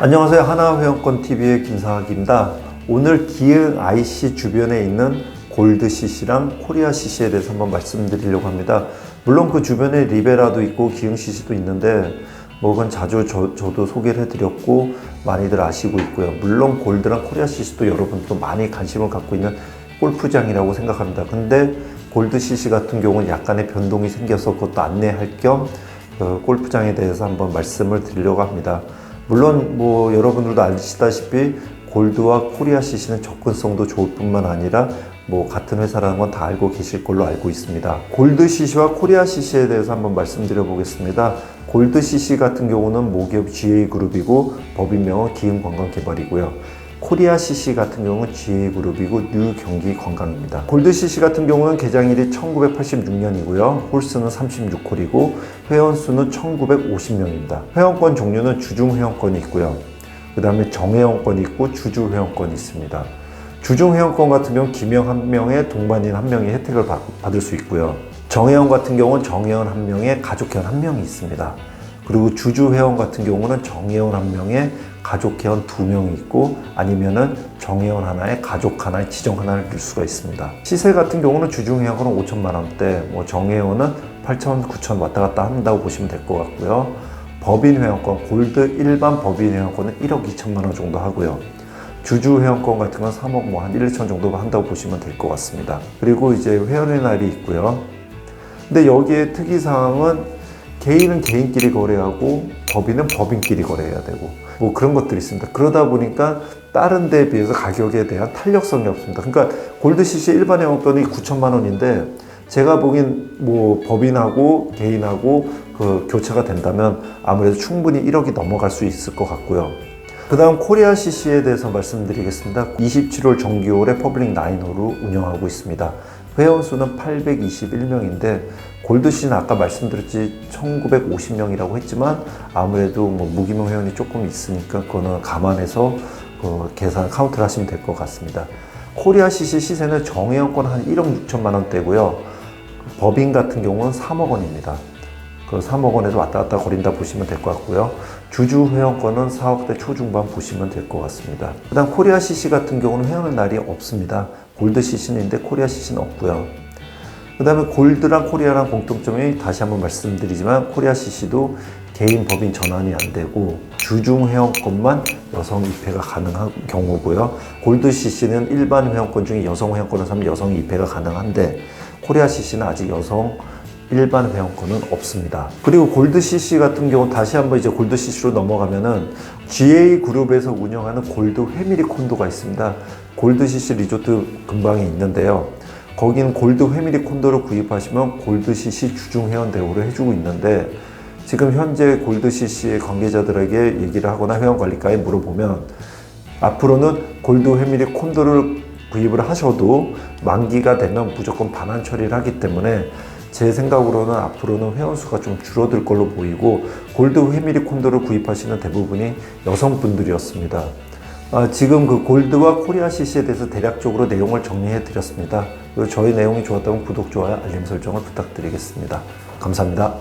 안녕하세요. 하나회원권TV의 김상학입니다. 오늘 기흥 IC 주변에 있는 골드 CC랑 코리아 CC에 대해서 한번 말씀드리려고 합니다. 물론 그 주변에 리베라도 있고 기흥 CC도 있는데 뭐 그건 자주 저, 저도 소개를 해드렸고 많이들 아시고 있고요. 물론 골드랑 코리아 CC도 여러분도 많이 관심을 갖고 있는 골프장이라고 생각합니다. 근데 골드 CC 같은 경우는 약간의 변동이 생겨서 그것도 안내할 겸 그 골프장에 대해서 한번 말씀을 드리려고 합니다. 물론 뭐 여러분들도 아시다시피 골드와 코리아 CC는 접근성도 좋을 뿐만 아니라 뭐 같은 회사라는 건 다 알고 계실 걸로 알고 있습니다. 골드 CC와 코리아 CC에 대해서 한번 말씀드려 보겠습니다. 골드 CC 같은 경우는 모기업 GA 그룹이고 법인명은 기흥관광개발이고요. 코리아 CC 같은 경우는 GA 그룹이고 뉴 경기 관광입니다. 골드 CC 같은 경우는 개장일이 1986년이고요. 홀수는 36홀이고 회원 수는 1950명입니다. 회원권 종류는 주중 회원권이 있고요. 그 다음에 정회원권이 있고 주주 회원권이 있습니다. 주중 회원권 같은 경우는 기명 한 명에 동반인 한 명이 혜택을 받, 받을 수 있고요. 정회원 같은 경우는 정회원 한 명에 가족회원 한 명이 있습니다. 그리고 주주 회원 같은 경우는 정회원 한 명에 가족 회원 두 명이 있고 아니면은 정회원 하나에 가족 하나에 지정 하나를 넣을 수가 있습니다. 시세 같은 경우는 주중 회원은 5천만 원대, 뭐 정회원은 8천, 9천 왔다 갔다 한다고 보시면 될 것 같고요. 법인 회원권, 골드 일반 법인 회원권은 1억 2천만 원 정도 하고요. 주주 회원권 같은 건 3억 뭐 한 1, 2천 정도 한다고 보시면 될 것 같습니다. 그리고 이제 회원의 날이 있고요. 근데 여기에 특이사항은 개인은 개인끼리 거래하고 법인은 법인끼리 거래해야 되고 뭐 그런 것들이 있습니다. 그러다 보니까 다른 데에 비해서 가격에 대한 탄력성이 없습니다. 그러니까 골드 CC 일반 회원권이 9천만 원인데 제가 보기엔 뭐 법인하고 개인하고 그 교체가 된다면 아무래도 충분히 1억이 넘어갈 수 있을 것 같고요. 그 다음 코리아 CC에 대해서 말씀드리겠습니다. 27홀 정기홀에 퍼블릭 9홀을 운영하고 있습니다. 회원 수는 821명인데 골드 씨는 아까 말씀드렸지 1950명이라고 했지만 아무래도 뭐 무기명 회원이 조금 있으니까 그거는 감안해서 그 계산 카운트를 하시면 될 것 같습니다. 코리아 CC 시세는 정회원권 한 1억 6천만 원대고요. 법인 같은 경우는 3억 원입니다. 그 3억 원에서 왔다 갔다 거린다 보시면 될 것 같고요. 주주 회원권은 4억대 초중반 보시면 될 것 같습니다. 그 다음 코리아 CC 같은 경우는 회원의 날이 없습니다. 골드 CC는 있는데 코리아 CC는 없고요. 그 다음에 골드랑 코리아랑 공통점이 다시 한번 말씀드리지만 코리아 CC도 개인 법인 전환이 안 되고 주중 회원권만 여성 입회가 가능한 경우고요. 골드 CC는 일반 회원권 중에 여성 회원권을 사면 여성 입회가 가능한데 코리아 CC는 아직 여성 일반 회원권은 없습니다. 그리고 골드 CC 같은 경우 다시 한번 이제 골드 CC로 넘어가면은 GA 그룹에서 운영하는 골드 회미리 콘도가 있습니다. 골드 CC 리조트 근방에 있는데요. 거기는 골드 회미리 콘도를 구입하시면 골드 CC 주중 회원 대우를 해주고 있는데 지금 현재 골드 CC의 관계자들에게 얘기를 하거나 회원 관리과에 물어보면 앞으로는 골드 회미리 콘도를 구입을 하셔도 만기가 되면 무조건 반환 처리를 하기 때문에 제 생각으로는 앞으로는 회원수가 좀 줄어들 걸로 보이고 골드 회미리 콘도를 구입하시는 대부분이 여성분들이었습니다. 아, 지금 그 골드와 코리아 CC에 대해서 대략적으로 내용을 정리해 드렸습니다. 저희 내용이 좋았다면 구독, 좋아요, 알림 설정을 부탁드리겠습니다. 감사합니다.